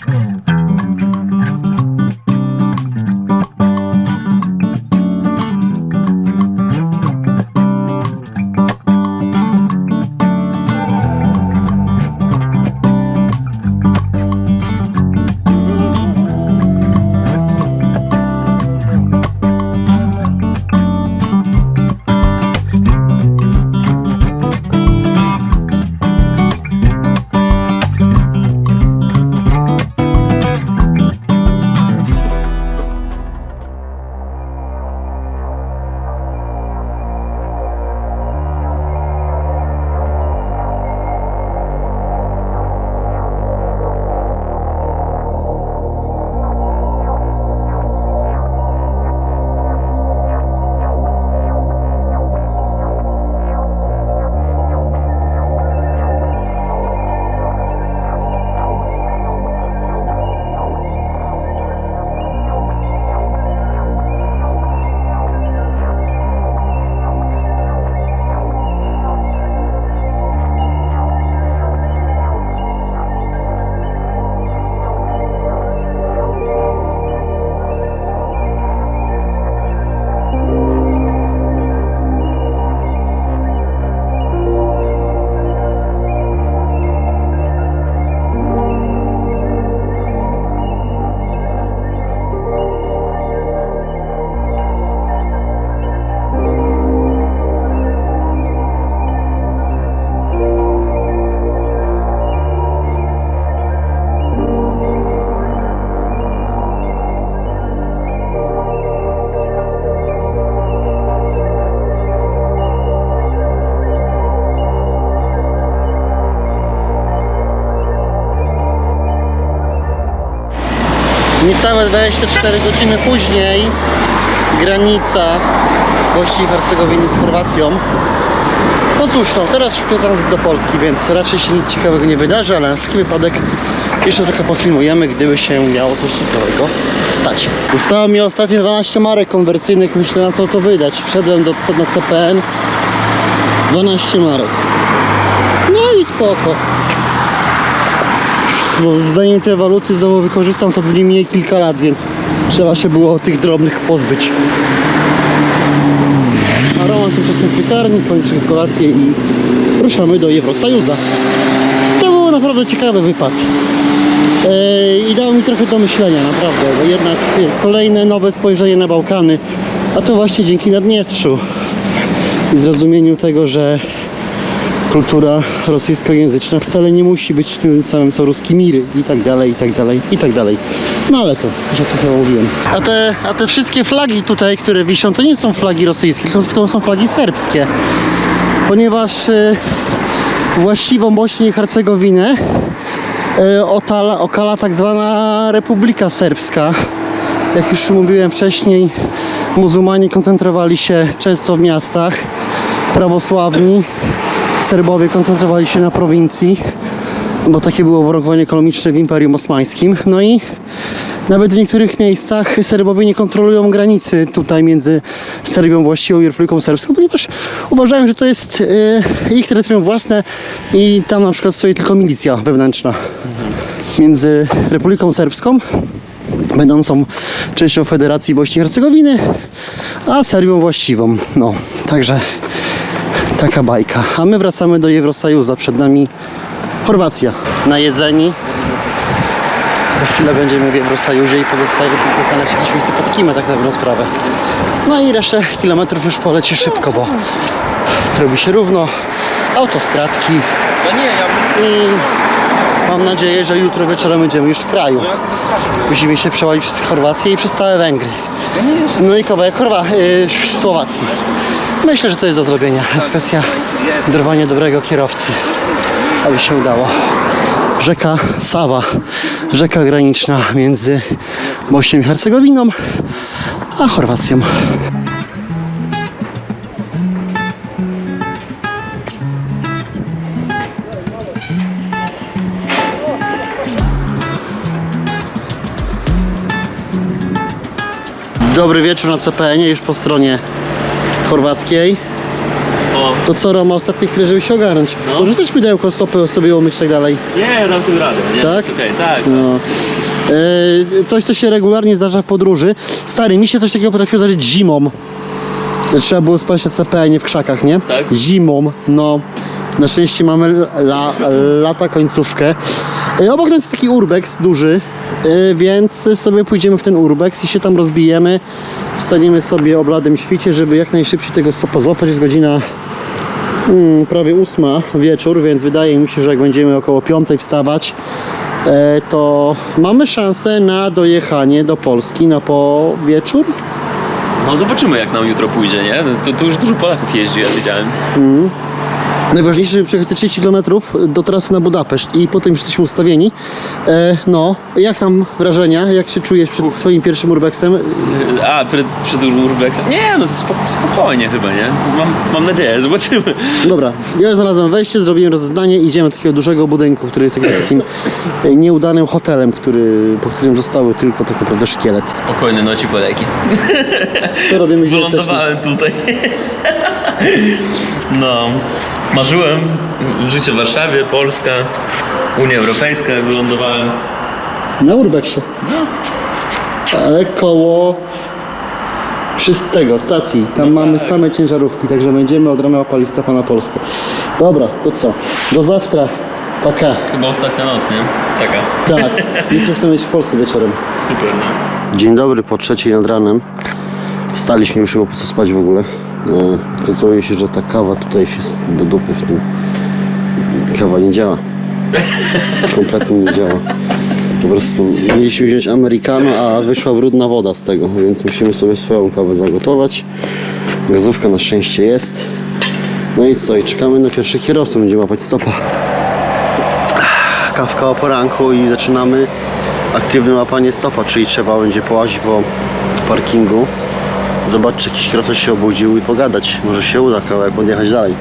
네. Niecałe 24 godziny później granica Bośni i Hercegowiny z Chorwacją. No cóż, no teraz szybko tranzyt do Polski, więc raczej się nic ciekawego nie wydarzy, ale na wszelki wypadek jeszcze trochę podfilmujemy, gdyby się miało coś ciekawego stać. Zostało mi ostatnie 12 marek konwersyjnych, myślę na co to wydać. Wszedłem do, na CPN 12 marek. No i spoko. Bo zanim te waluty znowu wykorzystam, to pewnie minie kilka lat, więc trzeba się było tych drobnych pozbyć. A Roman tymczasem w piekarni, kończy kolację i ruszamy do Eurosajuza. To był naprawdę ciekawy wypad. Eee, I dało mi trochę do myślenia, naprawdę, bo jednak kolejne nowe spojrzenie na Bałkany, a to właśnie dzięki Naddniestrzu i zrozumieniu tego, że kultura rosyjskojęzyczna wcale nie musi być tym samym co ruski miry i tak dalej, i tak dalej, i tak dalej. No ale to, że trochę mówiłem. A te, a te wszystkie flagi tutaj, które wiszą, to nie są flagi rosyjskie, tylko są flagi serbskie. Ponieważ e, właściwą Bośnię i Hercegowinę otala, okala tak zwana Republika Serbska. Jak już mówiłem wcześniej, muzułmanie koncentrowali się często w miastach, prawosławni Serbowie koncentrowali się na prowincji, bo takie było uwarunkowanie ekonomiczne w Imperium Osmańskim. No i nawet w niektórych miejscach Serbowie nie kontrolują granicy tutaj między Serbią właściwą i Republiką Serbską, ponieważ uważają, że to jest e, ich terytorium własne i tam na przykład stoi tylko milicja wewnętrzna między Republiką Serbską będącą częścią Federacji Bośni i Hercegowiny, a Serbią właściwą. No, także taka bajka. A my wracamy do Eurosajuza. Przed nami Chorwacja. Najedzeni. Za chwilę będziemy w Eurosajuzie i pozostaje tylko znaleźć jakieś miejsce pod kimę, tak na dobrą sprawę. No i resztę kilometrów już poleci szybko, bo robi się równo. Autostradki. I mam nadzieję, że jutro wieczorem będziemy już w kraju. Musimy się przewalić przez Chorwację i przez całe Węgry. No i kawałek Chorwa- yy, Słowacji. Myślę, że to jest do zrobienia. Kwestia dorwania dobrego kierowcy, aby się udało. Rzeka Sawa, rzeka graniczna między Bośnią i Hercegowiną a Chorwacją. Dobry wieczór na CPN-ie, już po stronie chorwackiej. O, To co, Roma, ostatnie chwile, żeby się ogarnąć. No. Może też mydełko, stopy sobie umyć i tak dalej. Nie, dam sobie radę, nie? Tak? Okej, tak. No. E, coś, co się regularnie zdarza w podróży. Stary, mi się coś takiego potrafiło zdarzyć zimą. Trzeba było spać na CP, a nie w krzakach, nie? Tak? Zimą, no. Na szczęście mamy la, lata końcówkę. E, obok nas jest taki urbex duży, więc sobie pójdziemy w ten urbex i się tam rozbijemy. Wstaniemy sobie o bladym świcie, żeby jak najszybciej tego stopa złapać. Jest godzina mm, prawie ósma wieczór, więc wydaje mi się, że jak będziemy około piątej wstawać, e, to mamy szansę na dojechanie do Polski na po wieczór. No zobaczymy jak nam jutro pójdzie, nie? To, tu już dużo Polaków jeździ, ja wiedziałem. Najważniejsze, żeby przejechać te 30 km do trasy na Budapeszt i potem już jesteśmy ustawieni. E, no, jak tam wrażenia? Jak się czujesz przed swoim pierwszym urbexem? A, przed, przed Urbexem? Nie, no to spoko, spokojnie chyba, nie? Mam, mam nadzieję, zobaczymy. Dobra, ja znalazłem wejście, zrobiłem rozeznanie i idziemy do takiego dużego budynku, który jest takim, e, nieudanym hotelem, który, po którym zostały tylko tak naprawdę szkielet. Spokojny, no ci poleki. Co robimy, gdzie? Wylądowałem tutaj. No, marzyłem życie w Warszawie, Polska, Unia Europejska, wylądowałem. Na urbexie. Ale koło czystego, stacji. Tam mamy same ciężarówki, także będziemy od rana opali stopa na Polskę. Dobra, to co? Do zawtra. Paka. Chyba ostatnia noc, nie? Taka. Tak, jutro chcemy być w Polsce wieczorem. Super, no. Dzień dobry, po trzeciej nad ranem. Wstaliśmy już chyba po co spać w ogóle. E, Okazuje się, że ta kawa tutaj jest do dupy w tym. Kawa nie działa. Kompletnie nie działa. Po prostu mieliśmy wziąć americano, a wyszła brudna woda z tego, więc musimy sobie swoją kawę zagotować. Gazówka na szczęście jest. No i co? I czekamy na pierwszy kierowcę, będzie łapać stopa. Kawka o poranku i zaczynamy aktywne łapanie stopa, czyli trzeba będzie połazić po parkingu, zobaczyć, czy jakiś kierowca się obudził i pogadać. Może się uda kawałek podjechać dalej.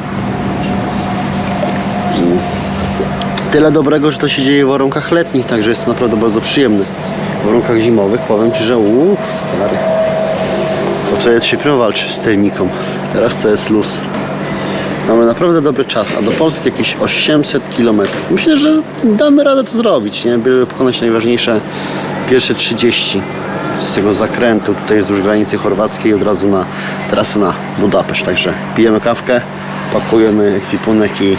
Tyle dobrego, że to się dzieje w warunkach letnich, także jest to naprawdę bardzo przyjemne. W warunkach zimowych powiem Ci, że uuu, stary. To wtedy się primo walczy z termiką. Teraz to jest luz. Mamy naprawdę dobry czas, a do Polski jakieś 800 km. Myślę, że damy radę to zrobić, nie? By pokonać najważniejsze pierwsze 30 z tego zakrętu. Tutaj już granicy chorwackiej od razu na trasę na Budapeszt. Także pijemy kawkę, pakujemy ekwipunek i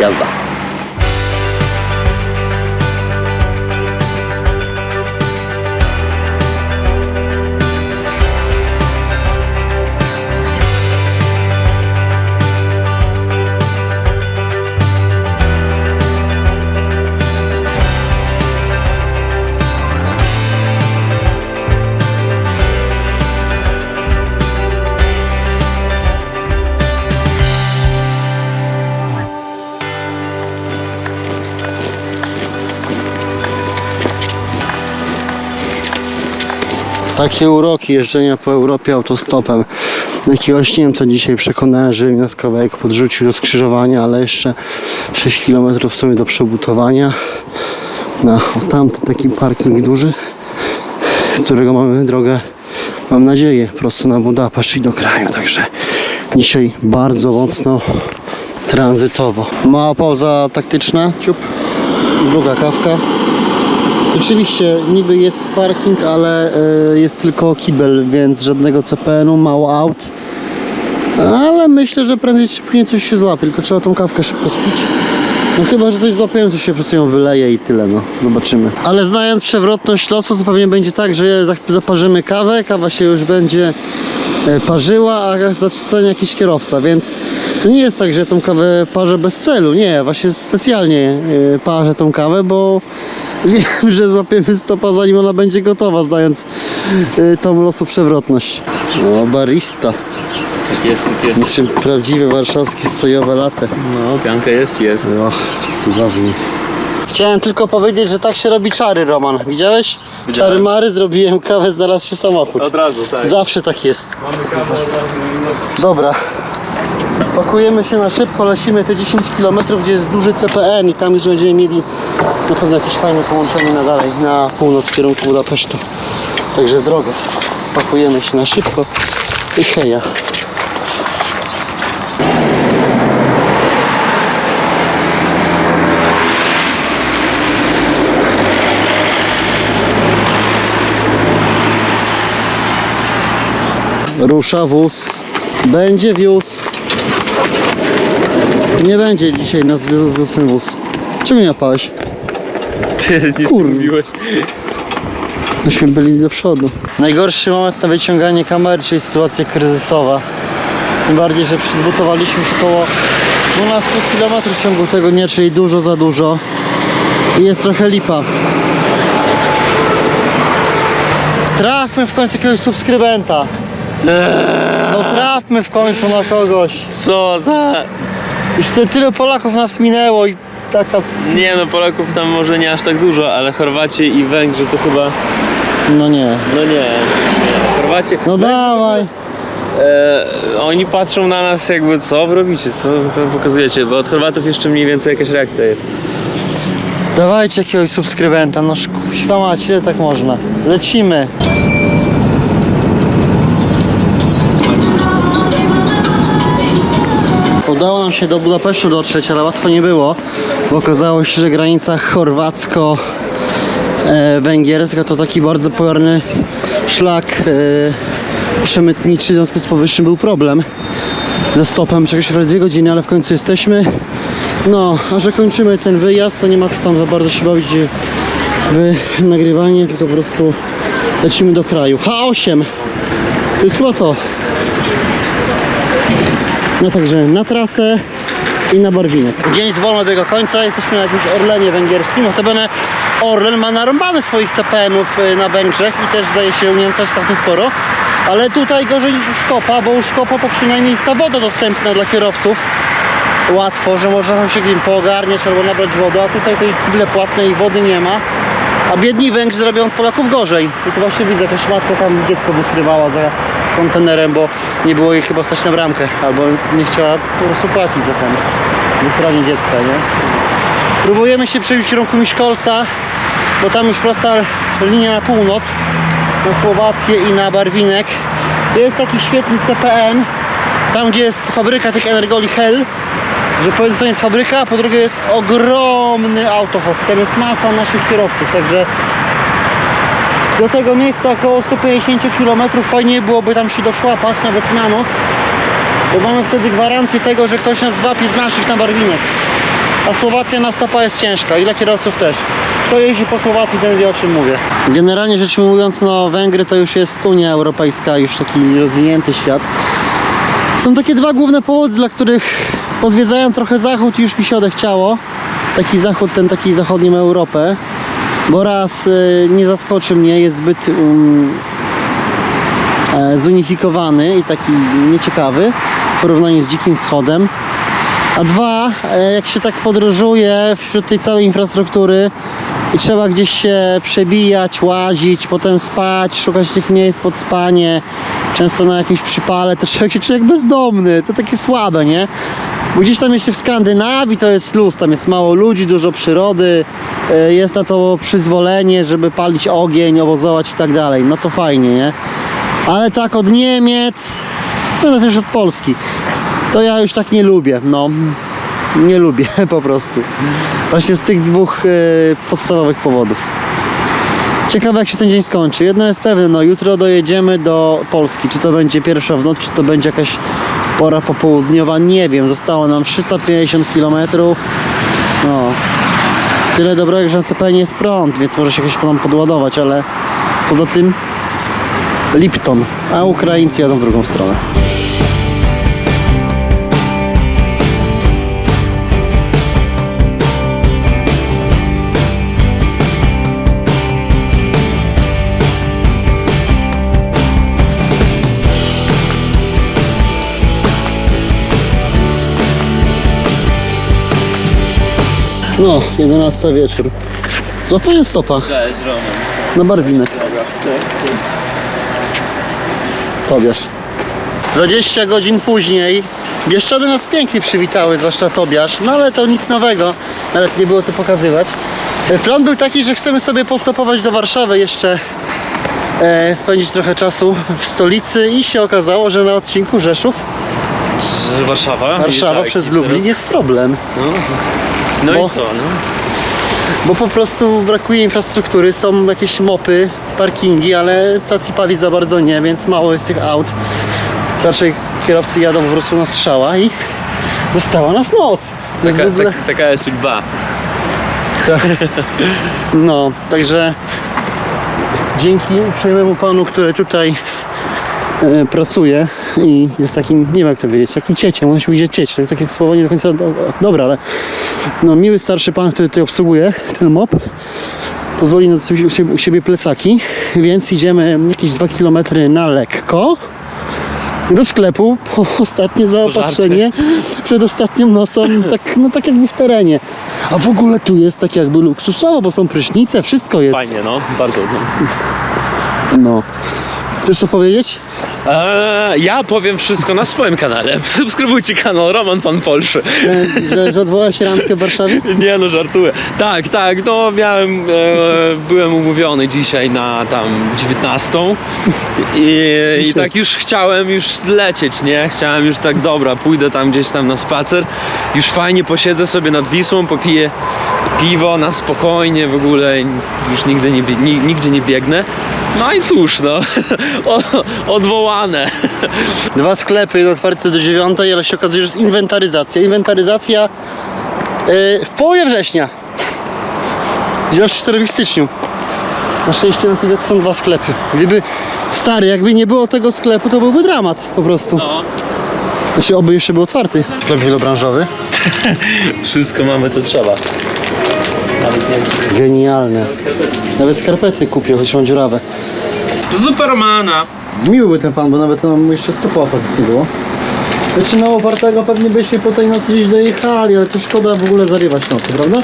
jazda. Takie uroki jeżdżenia po Europie autostopem. Jakiegoś Niemca dzisiaj przekonałem, że kawałek podrzucił do skrzyżowania, ale jeszcze 6 km w sumie do przebudowania. Na o tamten taki parking duży, z którego mamy drogę, mam nadzieję, prosto na Budapeszt i do kraju. Także dzisiaj bardzo mocno tranzytowo. Mała pauza taktyczna, ciup, druga kawka. Rzeczywiście niby jest parking, ale e, jest tylko kibel, więc żadnego CPN-u, mało aut. Ale myślę, że prędzej czy później coś się złapie, tylko trzeba tą kawkę szybko spić. No chyba, że coś złapiemy, to się po prostu ją wyleje i tyle, no. Zobaczymy. Ale znając przewrotność losu, to pewnie będzie tak, że za- zaparzymy kawę, kawa się już będzie e, parzyła, a zacznie jakiś kierowca, więc to nie jest tak, że tą kawę parzę bez celu, nie, właśnie specjalnie e, parzę tą kawę, bo wiem, że złapiemy stopa zanim ona będzie gotowa, znając e, tą losu przewrotność. O, barista, Tak jest, tak jest. niczym prawdziwe warszawskie sojowe latte. No, pianka jest, jest. Och, cudownie. Chciałem tylko powiedzieć, że tak się robi czary, Roman. Widziałeś? Widziałem. Czary Mary, zrobiłem kawę, znalazł się samochód. Od razu, tak. Zawsze tak jest. Mamy kawę od razu. Dobra. Pakujemy się na szybko, lecimy te 10 km, gdzie jest duży CPN i tam już będziemy mieli na pewno jakieś fajne połączenie na dalej, na północ w kierunku Budapesztu. Także w drogę. Pakujemy się na szybko i heja. rusza wóz, będzie wiózł. Nie będzie dzisiaj nas wiózł ten wóz. Czego nie opałeś? Ty nic Kurwa. nie mówiłeś. Myśmy byli do przodu. Najgorszy moment na wyciąganie kamery, czyli sytuacja kryzysowa. Tym bardziej, że przyzbutowaliśmy już około 12 km w ciągu tego dnia, czyli dużo za dużo. I jest trochę lipa. Trafmy w końcu jakiegoś subskrybenta. No trafmy w końcu na kogoś. Co za... Już tyle, tyle Polaków nas minęło i taka... Nie no, Polaków tam może nie aż tak dużo, ale Chorwaci i Węgrzy to chyba... No nie. No nie. nie. Chorwaci... No dawaj. E, oni patrzą na nas jakby co wy robicie, co, co pokazujecie, bo od Chorwatów jeszcze mniej więcej jakaś reakcja jest. Dawajcie jakiegoś subskrybenta, no mać, ile tak można? Lecimy. Udało nam się do Budapesztu dotrzeć, ale łatwo nie było, bo okazało się, że granica chorwacko-węgierska to taki bardzo polarny szlak e, przemytniczy, w związku z powyższym był problem ze stopem, czegoś prawie dwie godziny, ale w końcu jesteśmy. No, a że kończymy ten wyjazd, to nie ma co tam za bardzo się bawić w nagrywanie, tylko po prostu lecimy do kraju. H8! To jest chyba to. No także na trasę i na barwinek. Dzień z wolno biega końca, jesteśmy na jakimś Orlenie węgierskim. Notabene Orlen ma narąbane swoich CPN-ów y, na Węgrzech i też zdaje się u Niemca całkiem sporo. Ale tutaj gorzej niż u Szkopa, bo u Szkopa to przynajmniej jest ta woda dostępna dla kierowców łatwo, że można tam się gdzieś poogarniać albo nabrać wody, a tutaj tej kible płatnej wody nie ma. A biedni Węgrzy zrobią od Polaków gorzej. I tu właśnie widzę, jakaś matka tam dziecko wysrywała za kontenerem, bo nie było jej chyba stać na bramkę, albo nie chciała po prostu płacić za ten wysranie dziecka, nie? Próbujemy się przebić w kierunku Miszkolca, bo tam już prosta linia na północ, na Słowację i na Barwinek. Jest taki świetny CPN, tam gdzie jest fabryka tych Energoli Hell, że po jednej stronie jest fabryka, a po drugiej jest ogromny autohof. Tam jest masa naszych kierowców, także do tego miejsca około 150 km fajnie byłoby tam się doszłapać, nawet na noc, bo mamy wtedy gwarancję tego, że ktoś nas złapie z naszych na barwinek. A Słowacja na stopa jest ciężka, ile kierowców też. Kto jeździ po Słowacji, ten wie o czym mówię. Generalnie rzecz ujmując, no Węgry to już jest Unia Europejska, już taki rozwinięty świat. Są takie dwa główne powody, dla których pozwiedzałem trochę zachód i już mi się odechciało. Taki zachód, ten taki zachodnią Europę. Bo raz y, nie zaskoczy mnie, jest zbyt um, e, zunifikowany i taki nieciekawy w porównaniu z Dzikim Wschodem. A dwa, e, jak się tak podróżuje wśród tej całej infrastruktury i trzeba gdzieś się przebijać, łazić, potem spać, szukać tych miejsc pod spanie, często na jakimś przypale, to człowiek się czuje jak bezdomny, to takie słabe, nie? Bo gdzieś tam jeszcze w Skandynawii to jest luz, tam jest mało ludzi, dużo przyrody, e, jest na to przyzwolenie, żeby palić ogień, obozować i tak dalej, no to fajnie, nie? Ale tak od Niemiec, co też od Polski, to ja już tak nie lubię, no. Nie lubię po prostu. Właśnie z tych dwóch e, podstawowych powodów. Ciekawe jak się ten dzień skończy. Jedno jest pewne, no jutro dojedziemy do Polski. Czy to będzie pierwsza w nocy, czy to będzie jakaś pora popołudniowa, nie wiem. Zostało nam 350 km. No. Tyle dobrego, że na CPN jest prąd, więc może się jakoś nam podładować, ale poza tym Lipton, a Ukraińcy jadą w drugą stronę. No, 11 wieczór. Złapałem stopa Cześć Roman. na barwinek. Tobiasz. 20 godzin później Bieszczady nas pięknie przywitały, zwłaszcza Tobiasz, no ale to nic nowego, nawet nie było co pokazywać. E, Plan był taki, że chcemy sobie postopować do Warszawy jeszcze e, spędzić trochę czasu w stolicy i się okazało, że na odcinku Rzeszów, Warszawa? Warszawa I tak, przez i Lublin jest problem. No, no bo, i co? No? Bo po prostu brakuje infrastruktury, są jakieś mopy, parkingi, ale stacji paliw za bardzo nie, więc mało jest tych aut. Raczej kierowcy jadą po prostu na strzała i dostała nas noc. Taka, tak, ogóle... taka jest liczba. Tak. No, także dzięki uprzejmemu panu, który tutaj e, pracuje, i jest takim, nie wiem jak to powiedzieć, takim cieciem, on się powiedzieć cieć, tak, takie słowo nie do końca do, dobre, ale no, miły starszy pan, który tutaj obsługuje ten mop, pozwoli na u siebie plecaki, więc idziemy jakieś 2 km na lekko do sklepu po ostatnie zaopatrzenie przed ostatnią nocą, tak, no tak jakby w terenie. A w ogóle tu jest tak jakby luksusowo, bo są prysznice, wszystko jest. Fajnie, no, bardzo. No. No. Chcesz to powiedzieć? Eee, ja powiem wszystko na swoim kanale. Subskrybujcie kanał Roman Pan Polszy. Że, że, że odwołałeś randkę w Warszawie? Nie no, żartuję. Tak, tak, no miałem, e, byłem umówiony dzisiaj na tam 19 i, i tak już chciałem już lecieć, nie? Chciałem już tak, dobra, pójdę tam gdzieś tam na spacer, już fajnie posiedzę sobie nad Wisłą, popiję piwo na spokojnie w ogóle, już nigdy nie, nigdzie nie biegnę. No i cóż, no, o, odwołane. Dwa sklepy, jeden otwarty do dziewiątej, ale się okazuje, że jest inwentaryzacja. Inwentaryzacja yy, w połowie września. I zawsze to robi w styczniu. Na szczęście na tyle są dwa sklepy. Gdyby stary, jakby nie było tego sklepu, to byłby dramat po prostu. No, Znaczy, oby jeszcze był otwarty. Sklep wielobranżowy. wszystko mamy, co trzeba. Genialne. Nawet skarpety kupię, choć mam dziurawe. Supermana. Miły był ten pan, bo nawet nam jeszcze stopowa nic nie było. Znaczy na opartego pewnie byście po tej nocy gdzieś dojechali, ale to szkoda w ogóle zarywać nocy, prawda?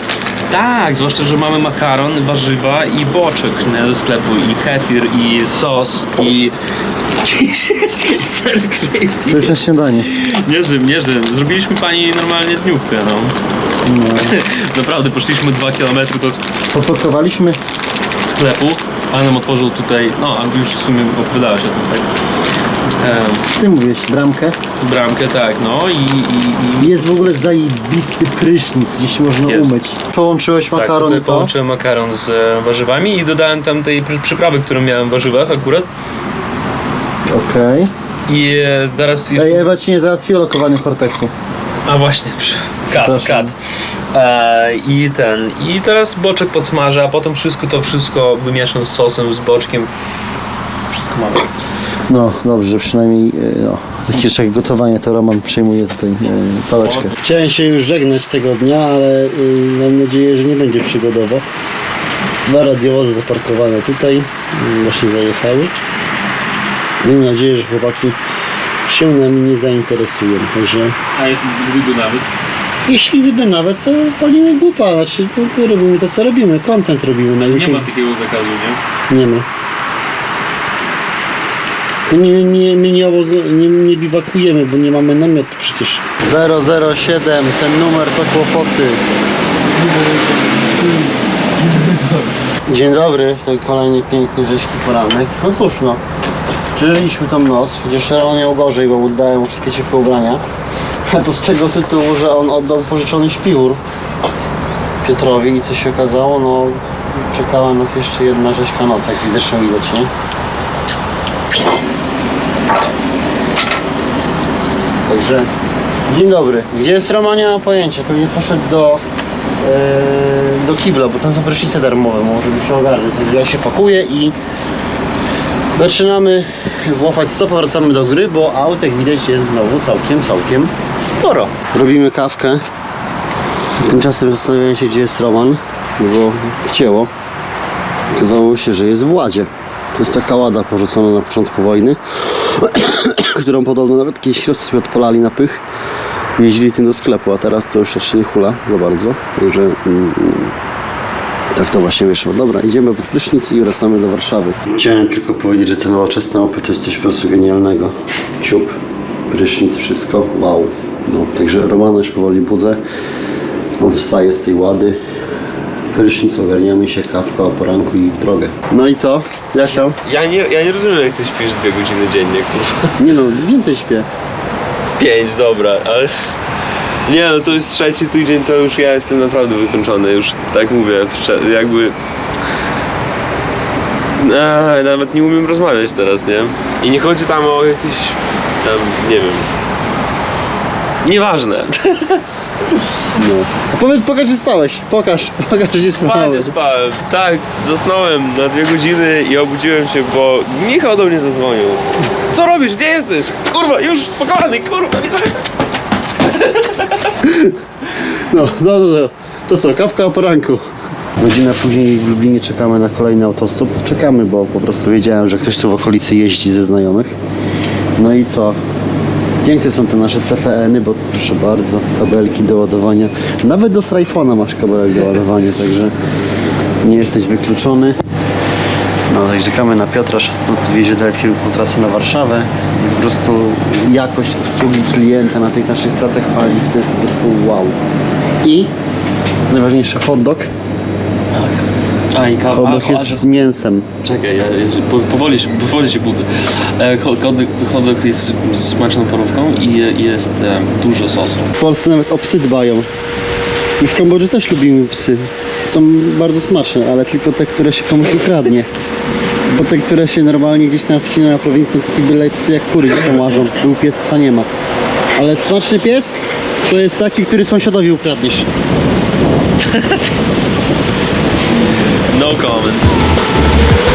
Tak, zwłaszcza, że mamy makaron, warzywa i boczek nie, ze sklepu, i kefir, i sos, i... Ser. To już na śniadanie. Nieźle, nieźle. Zrobiliśmy pani normalnie dniówkę, no. No. Naprawdę, poszliśmy 2 km do sk- sklepu. Pan nam otworzył tutaj, no, a już w sumie opowiadałeś o tym, tak? Ty mówisz, bramkę. bramkę, tak, no i... i, i... Jest w ogóle zajebisty prysznic, gdzieś można Jest. umyć. Połączyłeś Tak, makaron tutaj i to. połączyłem makaron z e, warzywami i dodałem tam tej przy- przyprawy, którą miałem w warzywach akurat. Okej. I e, teraz Ej, Ewa ci nie załatwiła lokowania Hortexu. A właśnie, przy- kat, kat. E, I ten, i teraz boczek podsmażę, a potem wszystko to wszystko wymieszam z sosem, z boczkiem. Wszystko mamy. No, dobrze, że przynajmniej e, no, jak jeszcze jak gotowanie, to Roman przejmuje tutaj e, pałeczkę. Chciałem się już żegnać tego dnia, ale e, mam nadzieję, że nie będzie przygodowo. Dwa radiowozy zaparkowane tutaj, mm, właśnie zajechały. Mam nadzieję, że chłopaki się nami nie zainteresują, także A jest gdyby nawet. Jeśli gdyby nawet, to palimy głupa, znaczy to, to robimy to co robimy, content robimy na YouTube. Nie ma takiego zakazu, nie? Nie ma. Nie, nie, my nie, nie, nie biwakujemy, bo nie mamy namiotu przecież. 007, ten numer to kłopoty. Dzień dobry, ten kolejny piękny rzeźki poranek. No cóż no, przeżyliśmy tą noc, chociaż Roman miał gorzej, bo oddałem mu wszystkie ciepłe ubrania. To z tego tytułu, że on oddał pożyczony śpiwór Piotrowi i co się okazało, no czekała nas jeszcze jedna rzeźka noc, jak zresztą widać, nie? Także dzień dobry. Gdzie jest Roman? Nie mam pojęcia. Pewnie poszedł do, e, do kibla, bo tam są prysznice darmowe, może by się ogarnął. Także ja się pakuję i zaczynamy włapać stopa, wracamy do gry, bo aut jak widać jest znowu całkiem, całkiem sporo. Robimy kawkę. Tymczasem zastanawiam się, gdzie jest Roman, bo wcięło. Okazało się, że jest w Ładzie. To jest taka łada porzucona na początku wojny, którą podobno nawet kiedyś sobie odpalali na pych. Jeździli tym do sklepu, a teraz to już raczej nie hula za bardzo. Także mm, tak to właśnie wyszło. Dobra, idziemy pod prysznic i wracamy do Warszawy. Chciałem tylko powiedzieć, że ten nowoczesny opyt to jest coś po prostu genialnego. Ciup, prysznic, wszystko. Wow. No, także Romana już powoli budzę. On wstaje z tej łady. Prysznic, ogarniamy się, kawka o poranku i w drogę. No i co? Jasio? Ja nie, ja nie rozumiem, jak ty śpisz dwie godziny dziennie, kurwa. Nie no, więcej śpię. Pięć, dobra, ale... Nie no, to jest trzeci tydzień, to już ja jestem naprawdę wykończony, już tak mówię, jakby... Eee, nawet nie umiem rozmawiać teraz, nie? I nie chodzi tam o jakieś tam, nie wiem. Nieważne. No. A powiedz, pokaż, że spałeś. Pokaż, pokaż, że spałeś. spałem. Tak, zasnąłem na dwie godziny i obudziłem się, bo Michał do mnie zadzwonił. Co robisz? Gdzie jesteś? Kurwa, już spakowany, kurwa. No, no, no, no. To co, kawka o poranku. Godzinę później w Lublinie czekamy na kolejny autostop. Czekamy, bo po prostu wiedziałem, że ktoś tu w okolicy jeździ ze znajomych. No i co? Piękne są te nasze CPN-y, bo proszę bardzo, kabelki do ładowania. Nawet do Strajfona masz kabelek do ładowania, także nie jesteś wykluczony. No, tak czekamy na Piotra, że podwiezie dalej kierunku trasy na Warszawę. Po prostu jakość obsługi klienta na tych naszych stacjach paliw to jest po prostu wow. I co najważniejsze, hot dog. A i kawa. Hot a, dog a, jest z mięsem. Czekaj, ja, ja, po- powoli, się- powoli się budzę. E, dog jest smaczną porówką i je- jest e, dużo sosu. W Polsce nawet o psy dbają. I w Kambodży też lubimy psy. Są bardzo smaczne, ale tylko te, które się komuś ukradnie. Bo te, które się normalnie gdzieś tam wcina na prowincji, to takie byle psy jak kury gdzieś tam łażą. Był pies, psa nie ma. Ale smaczny pies to jest taki, który sąsiadowi ukradniesz. No comment.